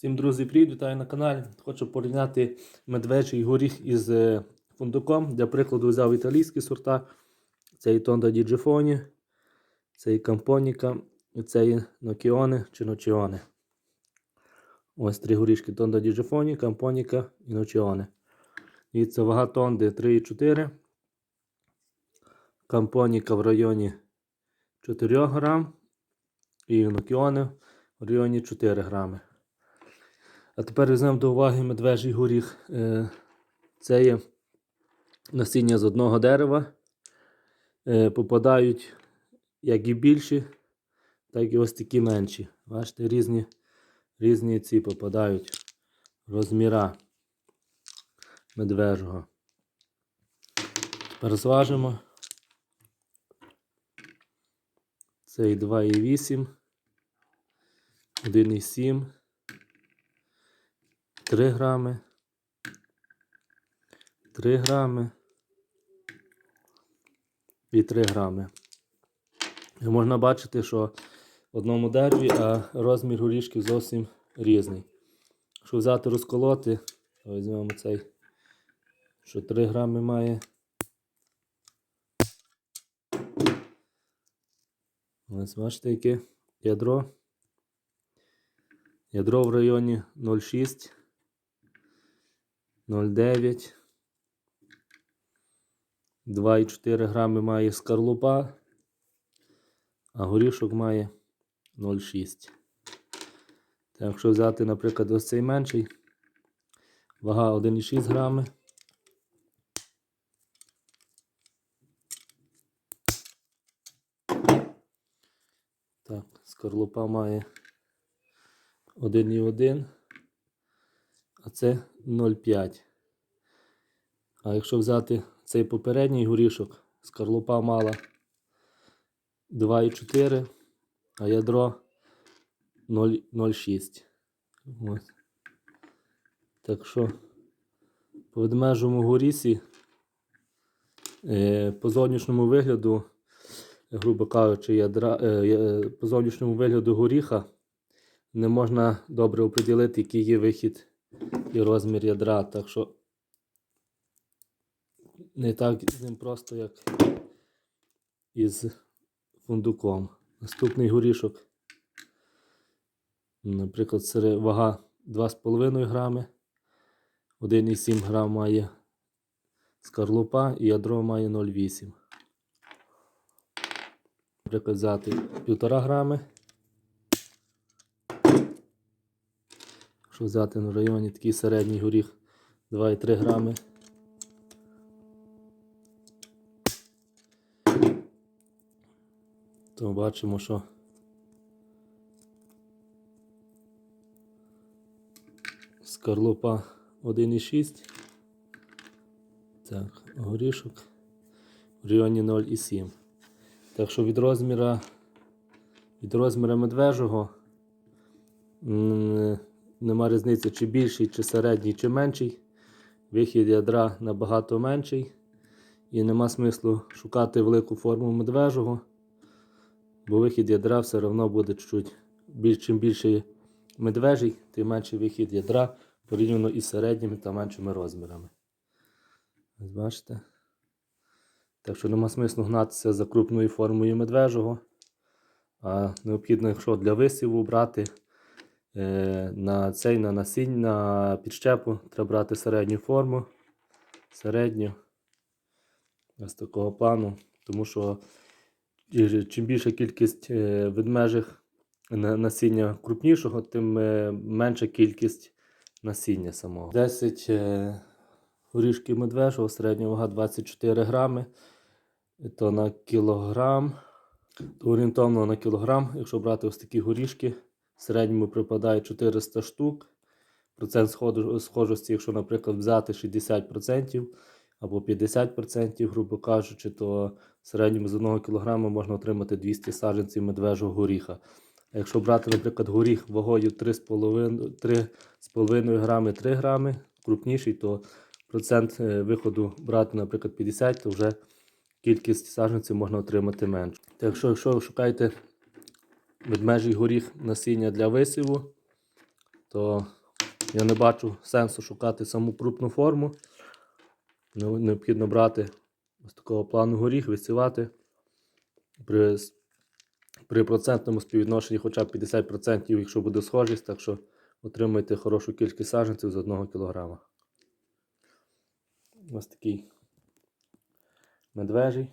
Всім друзі, привіт, вітаю на каналі. Хочу порівняти медвежий горіх із е, фундуком. Для прикладу взяв італійські сорта. Це і Тонда Ді Джифоні, це і Кампоніка, і це і Нокіоне чи Ночіоне. Ось три горішки Тонда Ді Джифоні, Кампоніка і Ночіоне. І це вага тонди 3,4. Кампоніка в районі 4 грам. І Нокіоне в районі 4 грами. А тепер візьмемо до уваги медвежий горіх. Е, Це є насіння з одного дерева. Е, Попадають як і більші, так і ось такі менші. Бачите, різні, різні ці попадають розміра медвежого. Тепер зважимо. Це і 2,8, 1,7. 3 грами, 3 грами і 3 грами. І можна бачити, що в одному дереві, а розмір горішків зовсім різний. Якщо взяти розколоти, то візьмемо цей, що 3 грами має. Ось бачите, яке ядро. Ядро в районі 0,6, 0,9, 2,4 грами має скорлупа, а горішок має 0,6. Так, якщо взяти, наприклад, ось цей менший, вага 1,6 грами. Так, скорлупа має 1,1, а це 0,5. А якщо взяти цей попередній горішок, скорлупа мала 2,4, а ядро 0,6. Ось. Так що по ведмежому горісі е, по зовнішньому вигляду, грубо кажучи, ядра, е, по зовнішньому вигляду горіха не можна добре оприділити, який є вихід і розмір ядра. Так що не так з ним просто, як із фундуком. Наступний горішок. Наприклад, це вага 2,5 грами. 1,7 грам має скорлупа і ядро має 0,8. Наприклад, взяти 1,5 грами. Якщо взяти на районі такий середній горіх 2,3 грами. То бачимо, що скорлупа 1,6. Так, горішок в районі 0,7. Так що від розміра від розміра медвежого нема різниці, чи більший, чи середній, чи менший. Вихід ядра набагато менший. І нема смислу шукати велику форму медвежого, бо вихід ядра все одно буде чуть більш, чим більший медвежий, тим менший вихід ядра порівняно із середніми та меншими розмірами. Бачите? Так що нема смислу гнатися за крупною формою медвежого. А необхідно, якщо для висіву брати на цей на насінь, на підщепу, треба брати середню форму. Середню. Ось такого плану. Тому що чим більша кількість е, ведмежих насіння крупнішого, тим е, менша кількість насіння самого. 10 е, горішків медвежого, середня вага 24 грами. То на кілограм. То орієнтовно на кілограм, якщо брати ось такі горішки, в середньому припадає 400 штук. Процент схожості, якщо, наприклад, взяти 60% або 50%, грубо кажучи, то в середньому з 1 кг можна отримати 200 саджанців медвежого горіха. А якщо брати, наприклад, горіх вагою 3,5 3,5 грами 3 грами, крупніший, то процент е, виходу брати, наприклад, 50, то вже кількість саджанців можна отримати менше. Так якщо, якщо ви шукаєте ведмежий горіх насіння для висіву, то я не бачу сенсу шукати саму крупну форму. Необхідно брати ось такого плану горіх, висівати при, при процентному співвідношенні хоча б 50%, якщо буде схожість, так що отримайте хорошу кількість саджанців з 1 кг. Ось такий медвежий.